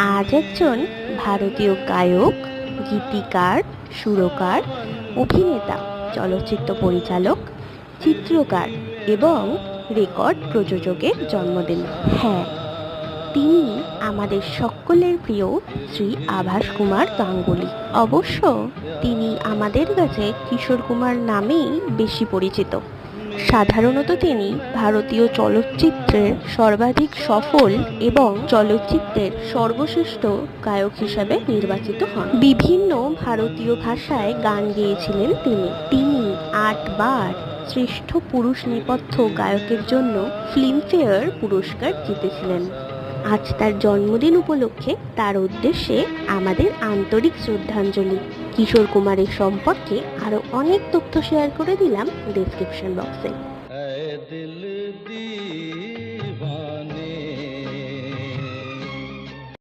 আজ একজন ভারতীয় গায়ক, গীতিকার, সুরকার, অভিনেতা, চলচ্চিত্র পরিচালক, চিত্রকার এবং রেকর্ড প্রযোজকের জন্মদিন হ্যাঁ তিনি আমাদের সকলের প্রিয় শ্রী আভাস কুমার গাঙ্গুলি। অবশ্য তিনি আমাদের কাছে কিশোর কুমার নামেই বেশি পরিচিত। সাধারণত তিনি ভারতীয় চলচ্চিত্রের সর্বাধিক সফল এবং চলচ্চিত্রের সর্বশ্রেষ্ঠ গায়ক হিসাবে নির্বাচিত হন। বিভিন্ন ভারতীয় ভাষায় গান গেয়েছিলেন তিনি। তিনি আটবার শ্রেষ্ঠ পুরুষ নেপথ্য গায়কের জন্য ফিল্মফেয়ার পুরস্কার জিতেছিলেন। আজ তার জন্মদিন উপলক্ষে তার উদ্দেশ্যে আমাদের আন্তরিক শ্রদ্ধাঞ্জলি। কিশোর কুমারের সম্পর্কে আরও অনেক তথ্য শেয়ার করে দিলাম ডিসক্রিপশন বক্সে